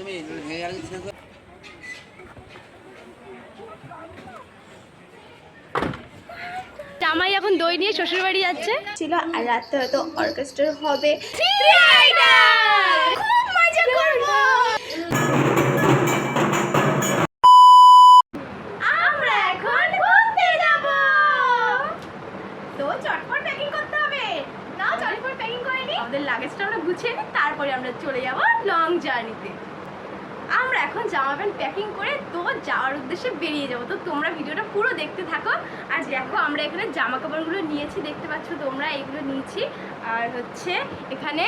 তুমি জামাই এখন দই নিয়ে শ্বশুর বাড়ি যাচ্ছে। ছিল আর রাত্রে হয়তো অর্কেস্ট্রা হবে। খুব মজা করব। আমরা এখন ঘুরতে যাব। তো চটপট প্যাকিং করতে হবে। নাও চটপট প্যাকিং করে নি আমাদের লাগেজটা আমরা গুছিয়ে নিই তারপরে আমরা চলে যাব লং জার্নিতে আমরা এখন জামা প্যান্ট প্যাকিং করে তো যাওয়ার উদ্দেশ্যে বেরিয়ে যাব। তো তোমরা ভিডিওটা পুরো দেখতে থাকো। আর দেখো আমরা এখানে জামা কাপড়গুলো নিয়েছি দেখতে পাচ্ছ তোমরা এইগুলো নিয়েছি। আর হচ্ছে এখানে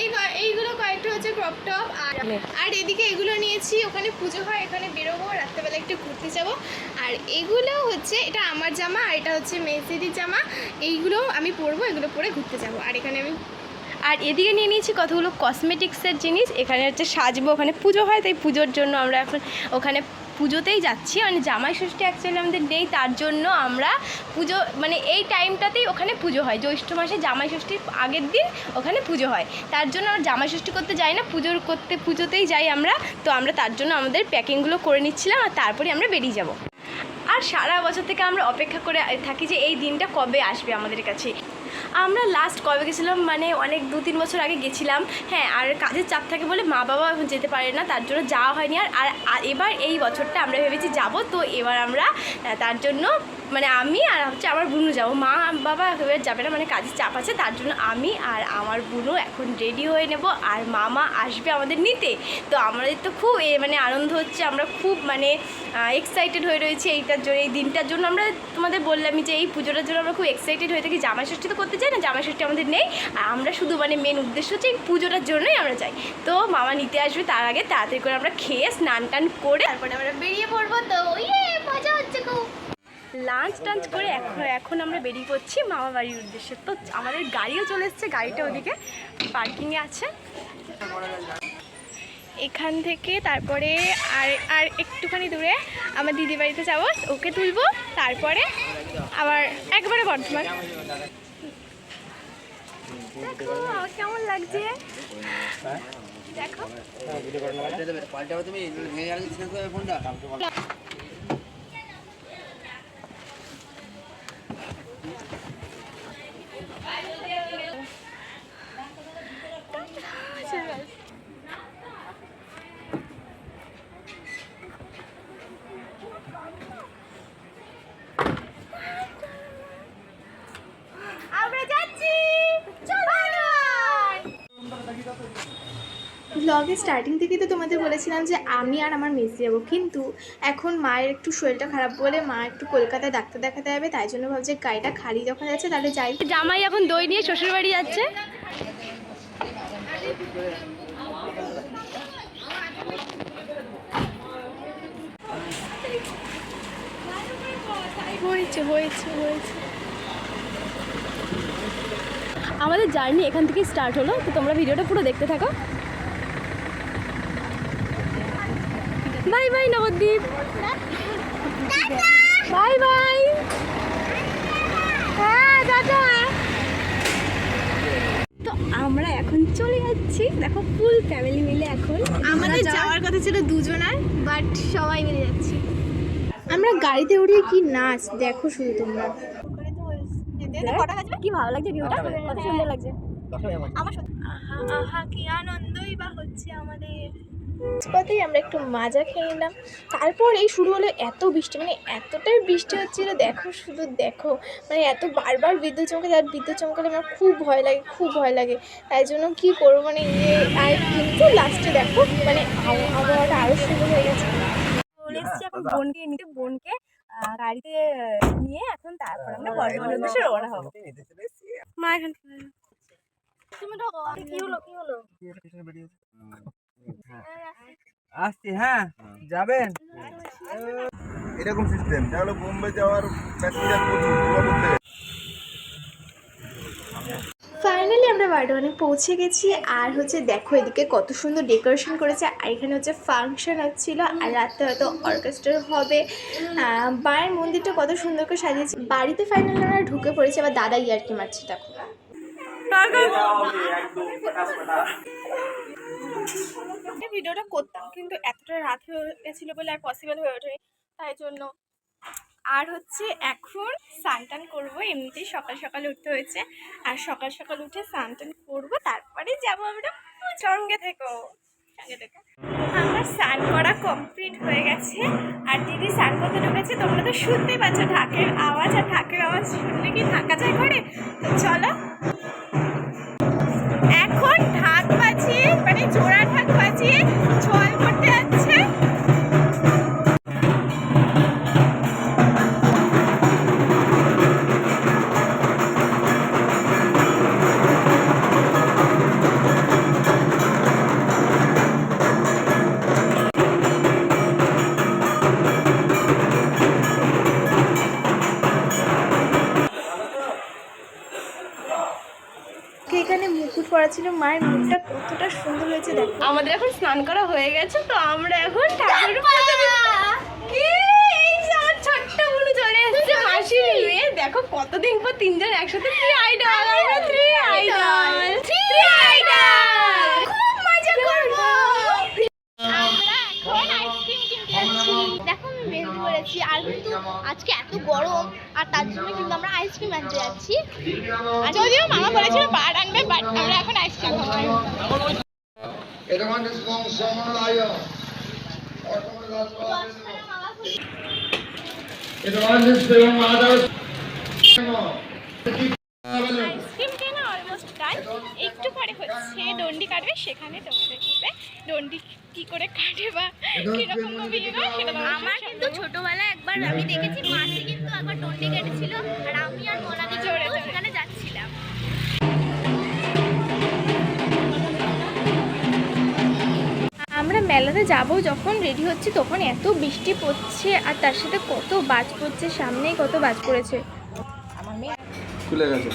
এই এইগুলো কয়েকটা হচ্ছে ক্রপ টপ আর আর এদিকে এগুলো নিয়েছি। ওখানে পুজো হয় এখানে বেরোবো রাত্রেবেলা একটু ঘুরতে যাব। আর এগুলো হচ্ছে এটা আমার জামা আর এটা হচ্ছে মেসিদির জামা। এইগুলো আমি পরবো এগুলো পরে ঘুরতে যাব। আর এখানে আমি আর এদিকে নিয়ে নিয়েছি কতগুলো কসমেটিক্সের জিনিস। এখানে হচ্ছে সাজবো, ওখানে পুজো হয়, তাই পুজোর জন্য আমরা এখন ওখানে পুজোতেই যাচ্ছি। মানে জামাই ষষ্ঠী অ্যাকচুয়ালি আমাদের নেই, তার জন্য আমরা পুজো মানে এই টাইমটাতেই ওখানে পুজো হয়। জ্যৈষ্ঠ মাসে জামাই ষষ্ঠীর আগের দিন ওখানে পুজো হয়। তার জন্য আমরা জামাই ষষ্ঠী করতে যাই না পুজোর করতে, পুজোতেই যাই আমরা। তো আমরা তার জন্য আমাদের প্যাকিংগুলো করে নিচ্ছিলাম আর তারপরে আমরা বেরিয়ে যাব। আর সারা বছর থেকে আমরা অপেক্ষা করে থাকি যে এই দিনটা কবে আসবে আমাদের কাছে। আমরা লাস্ট কবে গেছিলাম মানে অনেক দু তিন বছর আগে গেছিলাম। হ্যাঁ আর কাজের চাপ থাকে বলে মা বাবা যেতে পারে না, তার জন্য যাওয়া হয়নি। আর এবার এই বছরটা আমরা ভেবেছি যাব, তো এবার আমরা তার জন্য মানে আমি আর হচ্ছে আমার বুনু যাব। মা, বাবা এবার যাবে না মানে কাজের চাপ আছে, তার জন্য আমি আর আমার বুনু এখন রেডি হয়ে নেব আর মামা আসবে আমাদের নিতে। তো আমাদের তো খুব এ মানে আনন্দ হচ্ছে, আমরা খুব মানে এক্সাইটেড হয়ে রয়েছি এইটার জন্য, এই দিনটার জন্য। আমরা তোমাদের বললামই যে এই পুজোটার জন্য আমরা খুব এক্সাইটেড হয়ে থাকি। জামাই ষষ্ঠী তো করতে চাই না, জামাই ষষ্ঠী আমাদের নেই। আর আমরা শুধু মানে মেন উদ্দেশ্য হচ্ছে এই পুজোটার জন্যই আমরা যাই। তো মামা নিতে আসবে তার আগে তাড়াতাড়ি করে আমরা খেয়ে স্নান টান করে তারপরে আমরা বেরিয়ে পড়ব। তো ইয়ে মজা হচ্ছে খুব। লাঞ্চ টাঞ্চ করে এখন এখন আমরা বেরিয়ে পড়ছি মামা বাড়ির উদ্দেশ্যে। তো আমাদের গাড়িও চলে এসছে গাড়িটা ওদিকে পার্কিংয়ে আছে। এখান থেকে তারপরে আর আর একটুখানি দূরে আমার দিদি বাড়িতে যাব ওকে তুলবো তারপরে আবার একবারে বর্ধমান। দেখো আমার কেমন লাগছে। দেখো পাল্টাবে তুমি ভেঙে গেলে কিছু না ফোনটা আমরা যাচ্ছি ব্লগের স্টার্টিং থেকেই তো তোমাদের বলেছিলাম যে আমি আর আমার মেসি যাব। কিন্তু এখন মায়ের একটু শরীরটা খারাপ বলে মা একটু কলকাতায় ডাক্তার দেখাতে যাবে, তাই জন্য ভাবছি গাড়িটা খালি যখন যাচ্ছে তাহলে যাই। জামাই এখন দই নিয়ে শ্বশুর বাড়ি যাচ্ছে। হয়েছে হয়েছে হয়েছে। আমাদের জার্নি এখান থেকে স্টার্ট হলো, তো তোমরা ভিডিওটা পুরো দেখতে থাকো। Bye bye Nabadwip. Bye bye. হ্যাঁ দাদা। তো আমরা এখন চলে যাচ্ছি। দেখো ফুল ফ্যামিলি মিলে এখন। আমাদের যাওয়ার কথা ছিল দুজনার বাট সবাই মিলে যাচ্ছি। আমরা গাড়িতে উঠে কি নাচ? দেখো শুধু তোমরা। কি ভালো লাগছে ভিউটা কত সুন্দর লাগছে। আহা আহা কি আনন্দই বা হচ্ছে আমাদের। পথেই আমরা একটু মাজা খেয়ে নিলাম। তারপর এই শুরু হলো এত বৃষ্টি মানে এতটাই বৃষ্টি হচ্ছিল দেখো শুধু দেখো মানে এত বারবার বিদ্যুৎ চমকে আর বিদ্যুৎ চমকালে আমার খুব ভয় লাগে খুব ভয় লাগে। তাই জন্য কী করব মানে ইয়ে আর কিন্তু লাস্টে দেখো মানে আবহাওয়া- আবহাওয়াটা আরও সুন্দর হয়ে গেছে। চলে এসেছি এখন বোনকে নিতে। বোনকে গাড়িতে নিয়ে এখন তারপর আমরা বর্ধমানের উদ্দেশ্যে রওনা হব। মা এখন। তুমি তো কি হলো কি হলো? আসছি হ্যাঁ যাবেন? এরকম সিস্টেম তাহলে বোম্বে যাওয়ার প্যাসেঞ্জার প্রচুর ফাইনালি আমরা বর্ধমানে পৌঁছে গেছি আর হচ্ছে দেখো এদিকে কত সুন্দর ডেকোরেশন করেছে আর এখানে হচ্ছে ফাংশন হচ্ছিল আর রাত্রে হয়তো অর্কেস্ট্রা হবে। আহ, মায়ের মন্দিরটা কত সুন্দর করে সাজিয়েছে। বাড়িতে ফাইনালি আমরা ঢুকে পড়েছি আবার দাদা ইয়ার্কি মারছে দেখো। ভিডিওটা করতাম, কিন্তু এতটা রাত হয়ে গেছিল বলে আর পসিবল হয়ে ওঠেনি। তাই জন্য আর হচ্ছে এখন স্নান করব, এমনিতেই সকাল সকাল উঠতে হয়েছে। আর সকাল সকাল উঠে স্নান করব, তারপরে যাব আমরা সঙ্গে থেকো। সঙ্গে থেকো। আমার স্নান করা কমপ্লিট হয়ে গেছে। আর দিদি স্নান করতে ঢুকেছে, তোমরা তো শুনতেই পাচ্ছ ঢাকের আওয়াজ। আর ঢাকের আওয়াজ শুনলে কি থাকা যায় করে তো চলো। ঢাক বাজিয়ে জল পরা ছিল মায়ের মুখটা কতটা সুন্দর হয়েছে দেখো। আমাদের এখন স্নান করা হয়ে গেছে তো আমরা এখন ঠাকুর পুজো দেব। কি? এই যে আমার ছোট্ট বুনু চলে মাসির মেয়ে। দেখো কতদিন পর তিনজন একসাথে থ্রি আইডল আমরা থ্রি আইডল থ্রি আইডল করেছি আর কিন্তু আজকে এত গরম আর তার জন্য কিন্তু আমরা আইসক্রিম আনতে যাচ্ছি। আর যদিও মামা বলেছিল বার আনবে বাট আমরা এখন আইসক্রিম. আইসক্রিম কেনা অলমোস্ট একটু পরে হচ্ছে ডন্ডি কাটবে সেখানে ডন্ডি কি করে কাটে বা কীরকম ভাবে ইয়ে সেটা আমার কিন্তু ছোটবেলায় একবার আমি দেখেছি মাসি কিন্তু একবার ডন্ডি কেটেছিল আর আমি আর মোনালি জোরে ওখানে যাচ্ছিলাম। আমরা মেলাতে যাব যখন রেডি হচ্ছে তখন এত বৃষ্টি পড়ছে আর তার সাথে কত বাজ পড়ছে সামনেই কত বাজ পড়েছে। খুলে গেছে।